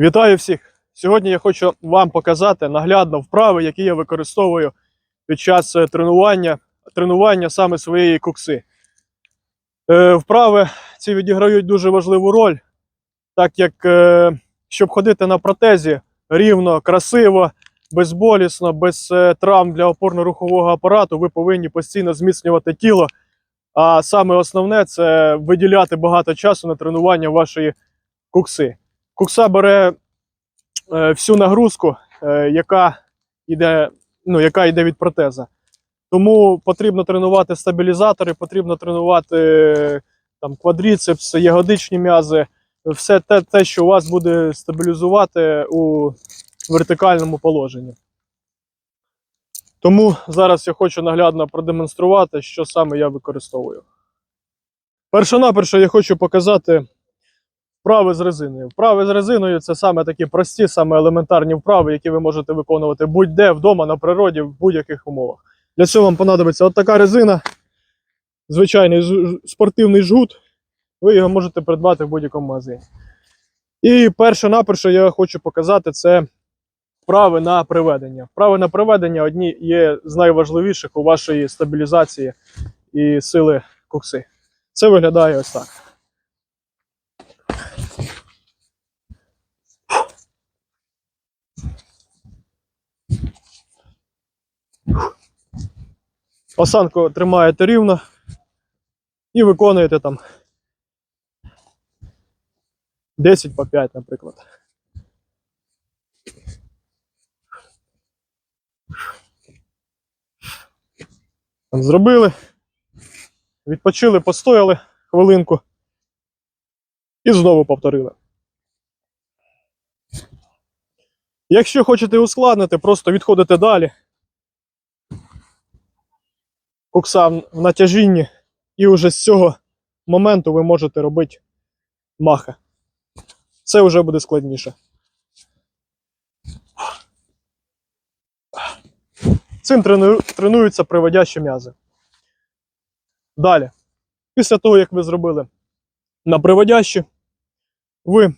Вітаю всіх! Сьогодні я хочу вам показати наглядно вправи, які я використовую під час е, тренування, тренування саме своєї кукси. Е, вправи ці відіграють дуже важливу роль, так як е, щоб ходити на протезі рівно, красиво, безболісно, без травм для опорно-рухового апарату, ви повинні постійно зміцнювати тіло. А саме основне це виділяти багато часу на тренування вашої кукси. Кукса бере е, всю нагрузку, е, яка йде, ну, яка йде від протеза. Тому потрібно тренувати стабілізатори, потрібно тренувати там, квадріцепс, ягодичні м'язи, все те, те, що вас буде стабілізувати у вертикальному положенні. Тому зараз я хочу наглядно продемонструвати, що саме я використовую. Першонаперше я хочу показати вправи з резиною. Вправи з резиною це саме такі прості, саме елементарні вправи, які ви можете виконувати будь-де вдома, на природі, в будь-яких умовах. Для цього вам понадобиться от така резина, звичайний спортивний жгут. Ви його можете придбати в будь-якому магазині. І перше-наперше я хочу показати це вправи на приведення. Вправи на приведення одні є з найважливіших у вашої стабілізації і сили кукси. Це виглядає ось так. Осанку тримаєте рівно і виконуєте там 10 по 5, наприклад. Там Зробили, відпочили, постояли хвилинку і знову повторили. Якщо хочете ускладнити, просто відходите далі. Кукса в натяжінні, і вже з цього моменту ви можете робити маха. Це вже буде складніше. Цим тренуються приводящі м'язи. Далі. Після того, як ви зробили на приводящі, ви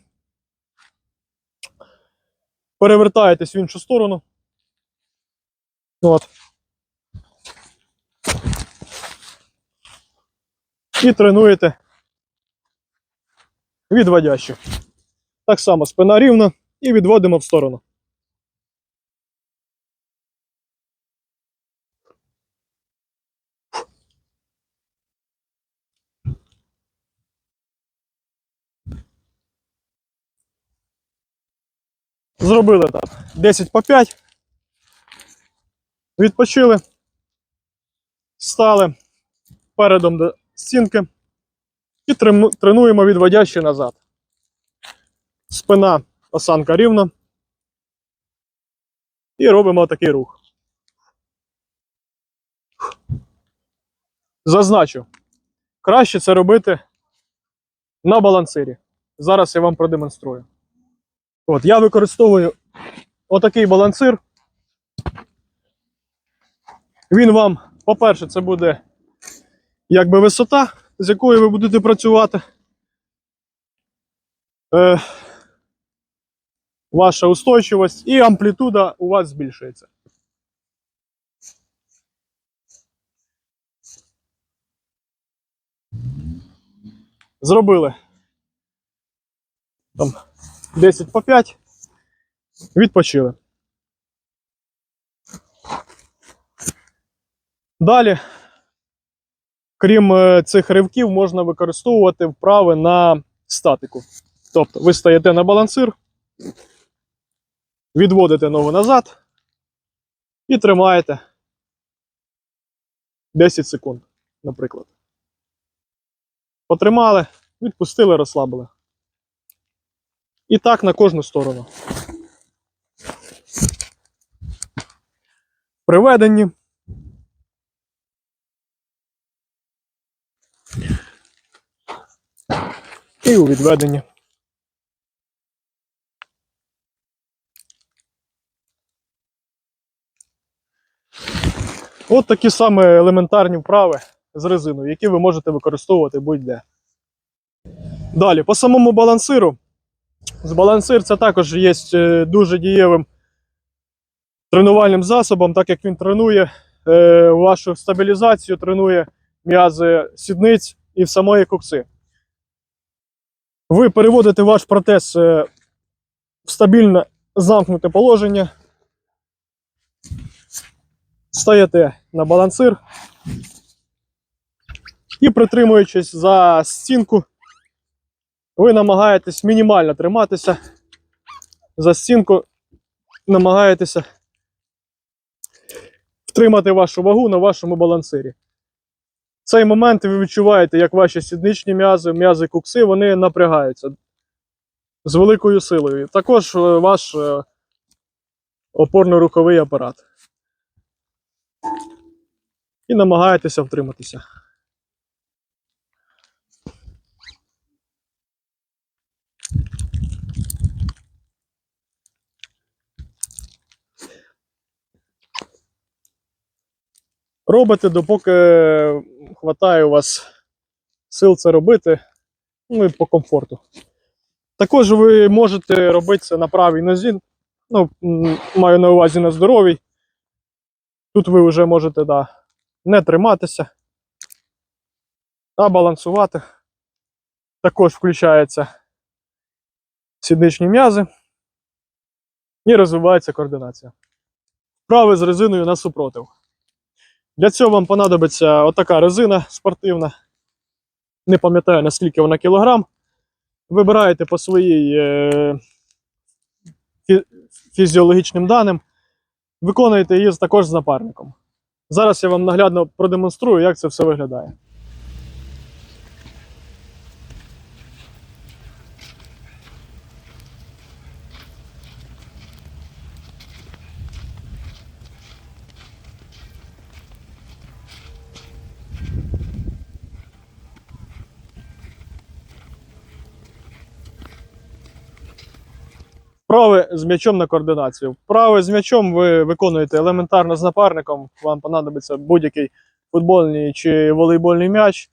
перевертаєтесь в іншу сторону. От. І тренуєте відводящі. Так само спина рівна і відводимо в сторону. Зробили так. 10 по 5. Відпочили. Стали передом до стінки. І тренуємо відводящі назад. Спина, осанка рівна. І робимо такий рух. Зазначу. Краще це робити на балансирі. Зараз я вам продемонструю. От, я використовую отакий балансир. Він вам, по-перше, це буде якби висота, з якою ви будете працювати. Е, ваша устойчивість і амплітуда у вас збільшується. Зробили там 10 по 5. Відпочили. Далі, крім е, цих ривків, можна використовувати вправи на статику. Тобто, ви стаєте на балансир, відводите ногу назад і тримаєте 10 секунд, наприклад. Потримали, відпустили, розслабили. І так на кожну сторону. Приведені. І у відведенні. От такі саме елементарні вправи з резиною, які ви можете використовувати будь-де. Далі, по самому балансиру Збалансир це також є е, дуже дієвим тренувальним засобом, так як він тренує е, вашу стабілізацію, тренує м'язи сідниць і в самої кокси. Ви переводите ваш протез е, в стабільне замкнуте положення, стаєте на балансир. І притримуючись за стінку, ви намагаєтесь мінімально триматися. За стінку, намагаєтеся втримати вашу вагу на вашому балансирі. Цей момент ви відчуваєте, як ваші сідничні м'язи, м'язи кукси, вони напрягаються з великою силою. Також е, ваш е, опорно-руховий апарат. І намагаєтеся втриматися. Робите, допоки хватає у вас сил це робити, ну і по комфорту. Також ви можете робити це на правій нозі. Ну, маю на увазі на здоровій. Тут ви вже можете да, не триматися, а балансувати. Також включаються сідничні м'язи і розвивається координація. Вправи з резиною на супротив. Для цього вам понадобиться отака резина спортивна. Не пам'ятаю наскільки вона кілограм. Вибираєте по своїй е, фі- фізіологічним даним, виконуєте її також з напарником. Зараз я вам наглядно продемонструю, як це все виглядає. Вправи з м'ячом на координацію. Вправи з м'ячом ви виконуєте елементарно з напарником. Вам понадобиться будь-який футбольний чи волейбольний м'яч.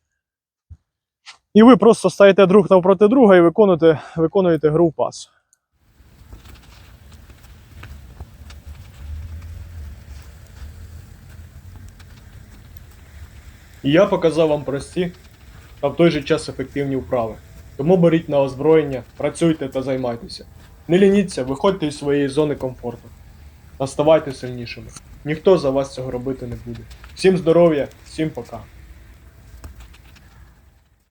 І ви просто стаєте друг навпроти друга і виконуєте, виконуєте гру в пас. Я показав вам прості, а в той же час ефективні вправи. Тому беріть на озброєння, працюйте та займайтеся. Не лініться, виходьте із своєї зони комфорту. Наставайте сильнішими. Ніхто за вас цього робити не буде. Всім здоров'я, всім пока.